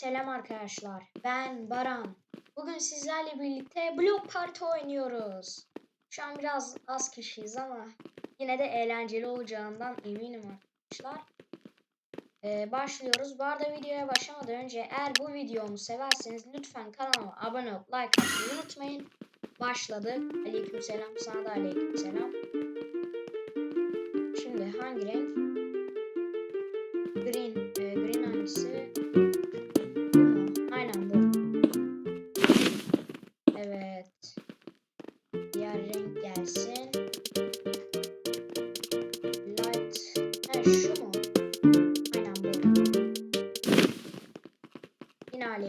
Selam arkadaşlar. Ben Baran. Bugün sizlerle birlikte Block Party oynuyoruz. Şu an biraz az kişiyiz ama yine de eğlenceli olacağından eminim arkadaşlar. Ee, başlıyoruz. Bu arada videoya başlamadan önce eğer bu videomu severseniz lütfen kanalıma abone olup like atmayı unutmayın. Başladık. Aleykümselam. Sana da aleykümselam. Şimdi hangi renk? Green.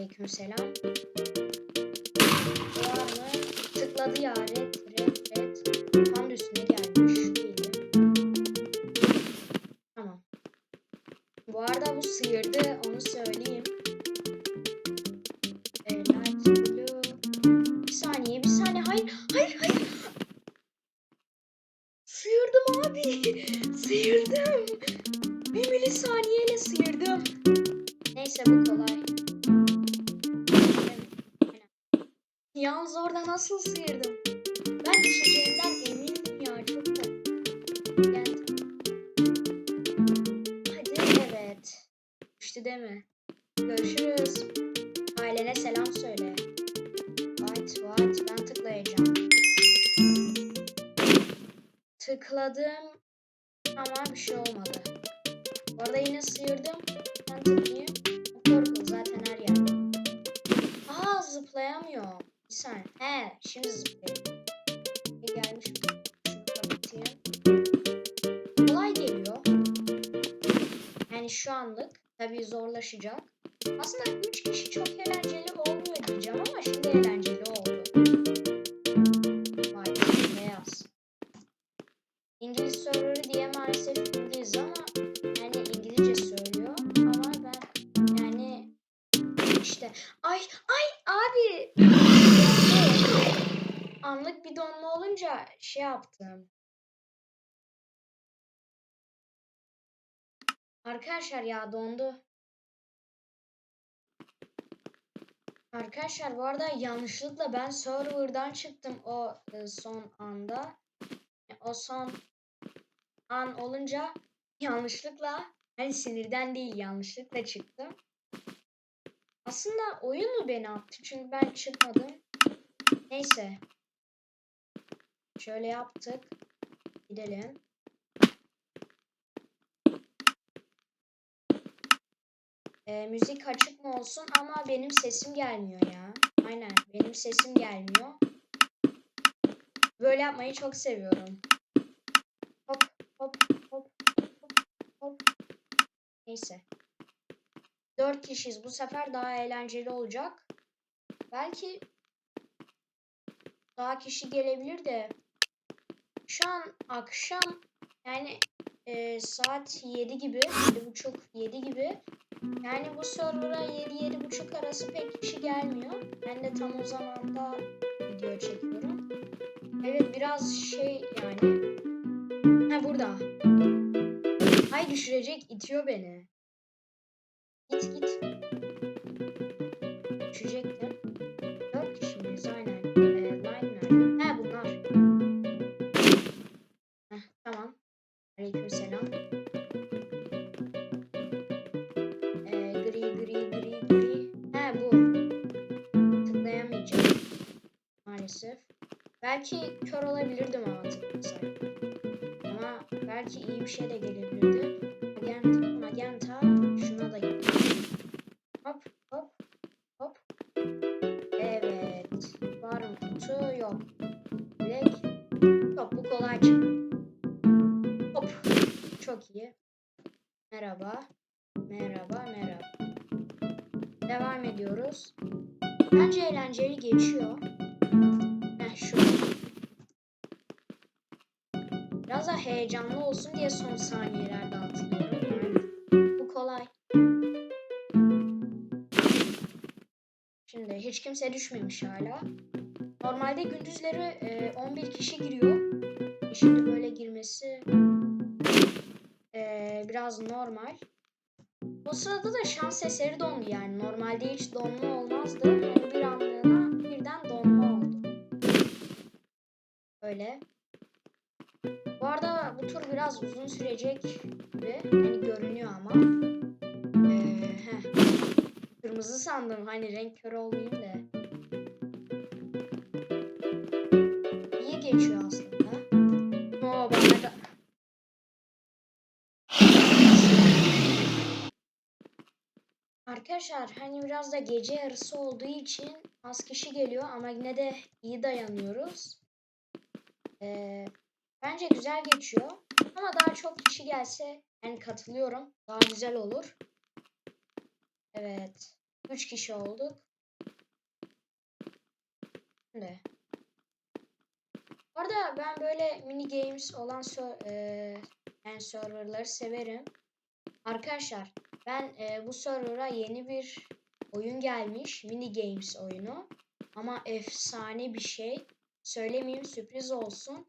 Yine aleykümselam. Var mı? Tıkladı ya red red red. Tam üstüne gelmiş. Değilim. Tamam. Bu arada bu sıyırdı onu söyleyeyim. Bir saniye bir saniye hayır hayır hayır. Sıyırdım abi. Sıyırdım. Bir milisaniyeyle nasıl sıyırdım? Ben düşeceğimden emindim ya çok da. Yani... Hadi evet. Düştü mi? Görüşürüz. Ailene selam söyle. White white ben tıklayacağım. Tıkladım ama bir şey olmadı. Orada yine sıyırdım. Ben tıklayayım. Purple zaten her yerde. Aa zıplayamıyor. Saniye. He şimdi zıplayayım. E, gelmiş. Şunu kapatayım. Kolay geliyor. Yani şu anlık tabii zorlaşacak. Aslında 3 kişi çok eğlenceli olmuyor diyeceğim ama şimdi eğlenceli oldu. Vay beyaz. İngiliz serverı diye maalesef şey yaptım. Arkadaşlar ya dondu. Arkadaşlar bu arada yanlışlıkla ben serverdan çıktım o e, son anda. O son an olunca yanlışlıkla hani sinirden değil yanlışlıkla çıktım. Aslında oyun mu beni attı? Çünkü ben çıkmadım. Neyse. Şöyle yaptık. Gidelim. E, müzik açık mı olsun ama benim sesim gelmiyor ya. Aynen benim sesim gelmiyor. Böyle yapmayı çok seviyorum. Hop hop hop hop hop. Neyse. Dört kişiyiz. Bu sefer daha eğlenceli olacak. Belki daha kişi gelebilir de şu an akşam yani e, saat 7 gibi, 7.30 7 gibi yani bu server'a 7-7.30 arası pek kişi gelmiyor. Ben de tam o zamanda video çekiyorum. Evet biraz şey yani. Ha burada. Ay düşürecek itiyor beni. Git git. Maalesef. Belki kör olabilirdim ama tıklasaydım. Ama belki iyi bir şey de gelebilirdi. Magenta, magenta. Şuna da gel. Hop hop hop. Evet. Var mı kutu? Yok. Direkt. Yok bu kolay çıktı. Hop. Çok iyi. Merhaba. Merhaba, merhaba. Devam ediyoruz. Bence eğlenceli geçiyor. Heyecanlı olsun diye son saniyelerde atlıyorum. Yani bu kolay. Şimdi hiç kimse düşmemiş hala. Normalde gündüzleri e, 11 kişi giriyor. Şimdi böyle girmesi e, biraz normal. O sırada da şans eseri dondu yani. Normalde hiç donma olmazdı. Biraz uzun sürecek gibi. Hani görünüyor ama. Ee. Kırmızı sandım. Hani renk körü olmayayım da. İyi geçiyor aslında. Oo bana da... Arkadaşlar hani biraz da gece yarısı olduğu için az kişi geliyor ama yine de iyi dayanıyoruz. Ee, bence güzel geçiyor. Ama daha çok kişi gelse yani katılıyorum. Daha güzel olur. Evet. 3 kişi olduk. Şimdi. Bu ben böyle mini games olan e, yani serverları severim. Arkadaşlar ben e, bu server'a yeni bir oyun gelmiş. Mini games oyunu. Ama efsane bir şey. Söylemeyeyim sürpriz olsun.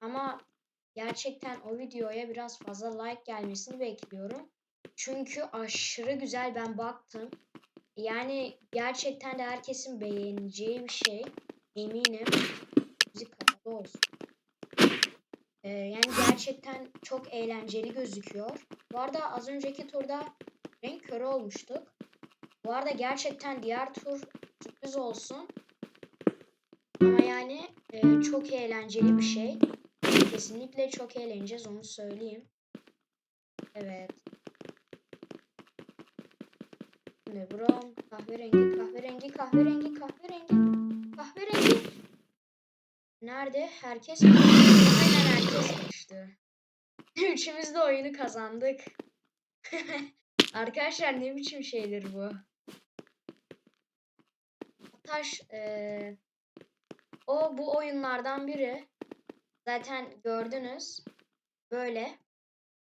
Ama gerçekten o videoya biraz fazla like gelmesini bekliyorum. Çünkü aşırı güzel ben baktım. Yani gerçekten de herkesin beğeneceği bir şey. Eminim. Müzik kapalı olsun. Ee, yani gerçekten çok eğlenceli gözüküyor. Bu arada az önceki turda renk körü olmuştuk. Bu arada gerçekten diğer tur sürpriz olsun. Ama yani e, çok eğlenceli bir şey. Kesinlikle çok eğleneceğiz onu söyleyeyim. Evet. Şimdi brown, kahverengi, kahverengi, kahverengi, kahverengi, kahverengi. Nerede? Herkes? Aynen herkes düştü. Üçümüz de oyunu kazandık. Arkadaşlar ne biçim şeydir bu? Taş eee, o bu oyunlardan biri. Zaten gördünüz. Böyle.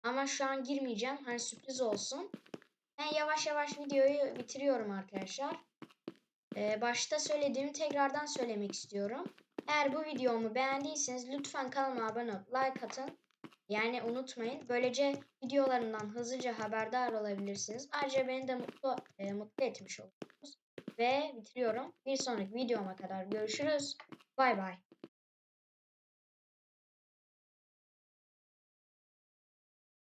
Ama şu an girmeyeceğim. Hani sürpriz olsun. Ben yavaş yavaş videoyu bitiriyorum arkadaşlar. Ee, başta söylediğimi tekrardan söylemek istiyorum. Eğer bu videomu beğendiyseniz lütfen kanalıma abone olup like atın. Yani unutmayın. Böylece videolarımdan hızlıca haberdar olabilirsiniz. Ayrıca beni de mutlu, e, mutlu etmiş olursunuz. Ve bitiriyorum. Bir sonraki videoma kadar görüşürüz. Bay bay.